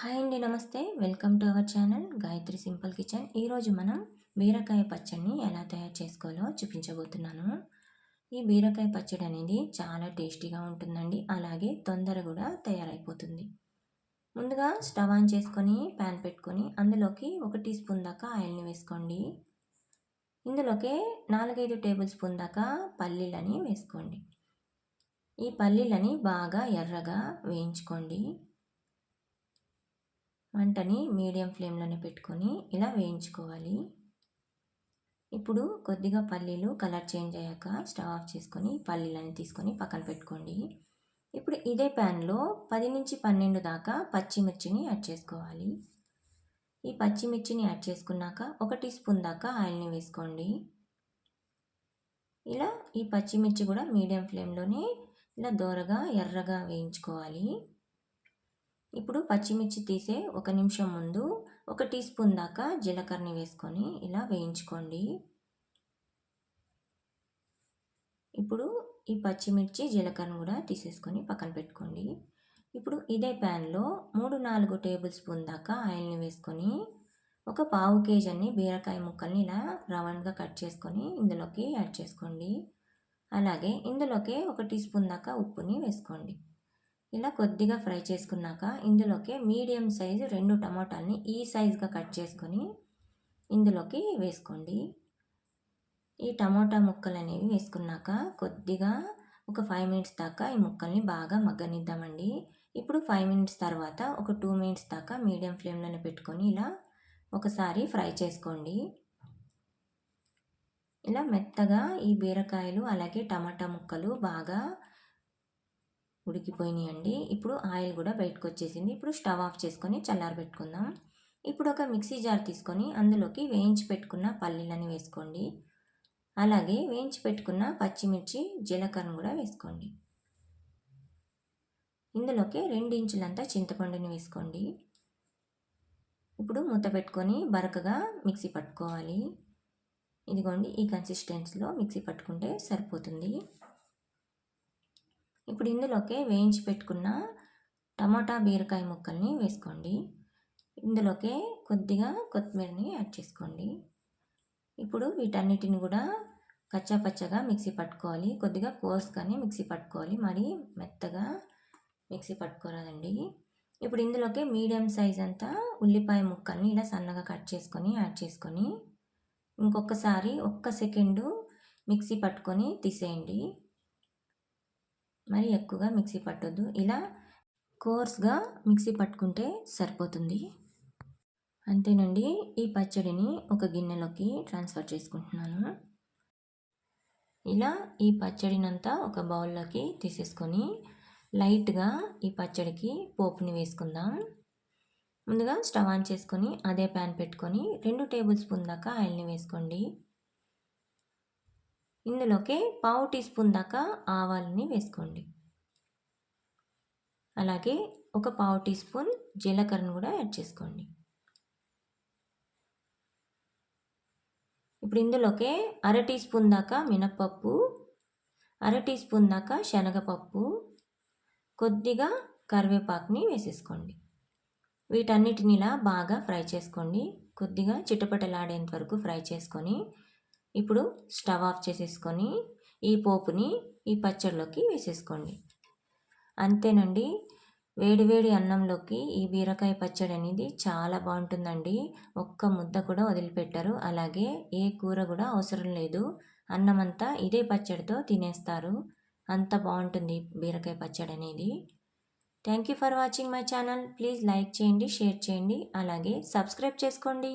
Hi అండి నమస్తే. Welcome to our channel Gayatri simple kitchen. ఈరోజు మనం బీరకాయ పచ్చడిని ఎలా తయారు చేసుకోవాలో చూపించబోతున్నాను. ఈ బీరకాయ పచ్చడి అనేది చాలా టేస్టీగా ఉంటుందండి. అలాగే తొందర కూడా తయారైపోతుంది. ముందుగా స్టవ్ ఆన్ చేసుకొని ప్యాన్ పెట్టుకొని అందులోకి ఒక టీ స్పూన్ దాకా ఆయిల్ని వేసుకోండి. ఇందులోకి నాలుగైదు టేబుల్ స్పూన్ దాకా పల్లీలని వేసుకోండి. ఈ పల్లీలని బాగా ఎర్రగా వేయించుకోండి. మంటని మీడియం ఫ్లేమ్లోనే పెట్టుకొని ఇలా వేయించుకోవాలి. ఇప్పుడు కొద్దిగా పల్లీలు కలర్ చేంజ్ అయ్యాక స్టవ్ ఆఫ్ చేసుకొని పల్లీలని తీసుకొని పక్కన పెట్టుకోండి. ఇప్పుడు ఇదే ప్యాన్లో పది నుంచి పన్నెండు దాకా పచ్చిమిర్చిని యాడ్ చేసుకోవాలి. ఈ పచ్చిమిర్చిని యాడ్ చేసుకున్నాక ఒక టీ స్పూన్ దాకా ఆయిల్ని వేసుకోండి. ఇలా ఈ పచ్చిమిర్చి కూడా మీడియం ఫ్లేమ్లోనే ఇలా దోరగా ఎర్రగా వేయించుకోవాలి. ఇప్పుడు పచ్చిమిర్చి తీసే ఒక నిమిషం ముందు ఒక టీ స్పూన్ దాకా జీలకర్రని వేసుకొని ఇలా వేయించుకోండి. ఇప్పుడు ఈ పచ్చిమిర్చి జీలకర్రను కూడా తీసేసుకొని పక్కన పెట్టుకోండి. ఇప్పుడు ఇదే ప్యాన్లో మూడు నాలుగు టేబుల్ స్పూన్ దాకా ఆయిల్ని వేసుకొని ఒక పావు కేజీ బీరకాయ ముక్కల్ని ఇలా రౌండ్గా కట్ చేసుకొని ఇందులోకి యాడ్ చేసుకోండి. అలాగే ఇందులోకి ఒక టీ స్పూన్ దాకా ఉప్పుని వేసుకోండి. ఇలా కొద్దిగా ఫ్రై చేసుకున్నాక ఇందులోకి మీడియం సైజు రెండు టమాటాలని ఈ సైజుగా కట్ చేసుకొని ఇందులోకి వేసుకోండి. ఈ టమాటా ముక్కలు అనేవి వేసుకున్నాక కొద్దిగా ఒక ఫైవ్ మినిట్స్ దాకా ఈ ముక్కల్ని బాగా మగ్గనిద్దామండి. ఇప్పుడు ఫైవ్ మినిట్స్ తర్వాత ఒక టూ మినిట్స్ దాకా మీడియం ఫ్లేమ్లోనే పెట్టుకొని ఇలా ఒకసారి ఫ్రై చేసుకోండి. ఇలా మెత్తగా ఈ బీరకాయలు అలాగే టమాటా ముక్కలు బాగా ఉడికిపోయినాయండి. ఇప్పుడు ఆయిల్ కూడా బయటకు వచ్చేసింది ఇప్పుడు స్టవ్ ఆఫ్ చేసుకొని చల్లారబెట్టుకుందాం ఇప్పుడు ఒక మిక్సీ జార్ తీసుకొని అందులోకి వేయించి పెట్టుకున్న పల్లీలని వేసుకోండి. అలాగే వేయించి పెట్టుకున్న పచ్చిమిర్చి జీలకర్రను కూడా వేసుకోండి. ఇందులోకి రెండు ఇంచులంతా చింతపండుని వేసుకోండి. ఇప్పుడు మూత పెట్టుకొని బరకగా మిక్సీ పట్టుకోవాలి. ఇదిగోండి ఈ కన్సిస్టెన్సీలో మిక్సీ పట్టుకుంటే సరిపోతుంది. ఇప్పుడు ఇందులోకి వేయించి పెట్టుకున్న టమాటా బీరకాయ ముక్కల్ని వేసుకోండి. ఇందులోకి కొద్దిగా కొత్తిమీరని యాడ్ చేసుకోండి. ఇప్పుడు వీటన్నిటిని కూడా కచ్చా పచ్చగా మిక్సీ పట్టుకోవాలి. కొద్దిగా కోర్స్గానే మిక్సీ పట్టుకోవాలి. మరి మెత్తగా మిక్సీ పట్టుకోరాదండి. ఇప్పుడు ఇందులోకి మీడియం సైజ్ అంతా ఉల్లిపాయ ముక్కల్ని ఇలా సన్నగా కట్ చేసుకొని యాడ్ చేసుకొని ఇంకొకసారి ఒక్క సెకండు మిక్సీ పట్టుకొని తీసేయండి. మరి ఎక్కువగా మిక్సీ పట్టొద్దు. ఇలా కోర్స్గా మిక్సీ పట్టుకుంటే సరిపోతుంది. అంతేనండి. ఈ పచ్చడిని ఒక గిన్నెలోకి ట్రాన్స్ఫర్ చేసుకుంటున్నాను. ఇలా ఈ పచ్చడినంతా ఒక బౌల్లోకి తీసేసుకొని లైట్గా ఈ పచ్చడికి పోపుని వేసుకుందాం. ముందుగా స్టవ్ ఆన్ చేసుకొని అదే ప్యాన్ పెట్టుకొని రెండు టేబుల్ స్పూన్ దాకా ఆయిల్ని వేసుకోండి. ఇందులోకి పావు టీ స్పూన్ దాకా ఆవాలని వేసుకోండి. అలాగే ఒక పావు టీ స్పూన్ జీలకర్రను కూడా యాడ్ చేసుకోండి. ఇప్పుడు ఇందులోకి అర టీ స్పూన్ దాకా మినప్పప్పు అర టీ స్పూన్ దాకా శనగపప్పు కొద్దిగా కరివేపాకుని వేసేసుకోండి. వీటన్నిటిని ఇలా బాగా ఫ్రై చేసుకోండి. కొద్దిగా చిటపటలాడేంత వరకు ఫ్రై చేసుకొని ఇప్పుడు స్టవ్ ఆఫ్ చేసేసుకొని ఈ పోపుని ఈ పచ్చడిలోకి వేసేసుకోండి. అంతేనండి. వేడివేడి అన్నంలోకి ఈ బీరకాయ పచ్చడి అనేది చాలా బాగుంటుందండి. ఒక్క ముద్ద కూడా వదిలిపెట్టారు. అలాగే ఏ కూర కూడా అవసరం లేదు. అన్నం అంతా ఇదే పచ్చడితో తినేస్తారు. అంత బాగుంటుంది బీరకాయ పచ్చడి అనేది. Thank you for watching my channel. Please like చేయండి షేర్ చేయండి. అలాగే సబ్స్క్రైబ్ చేసుకోండి.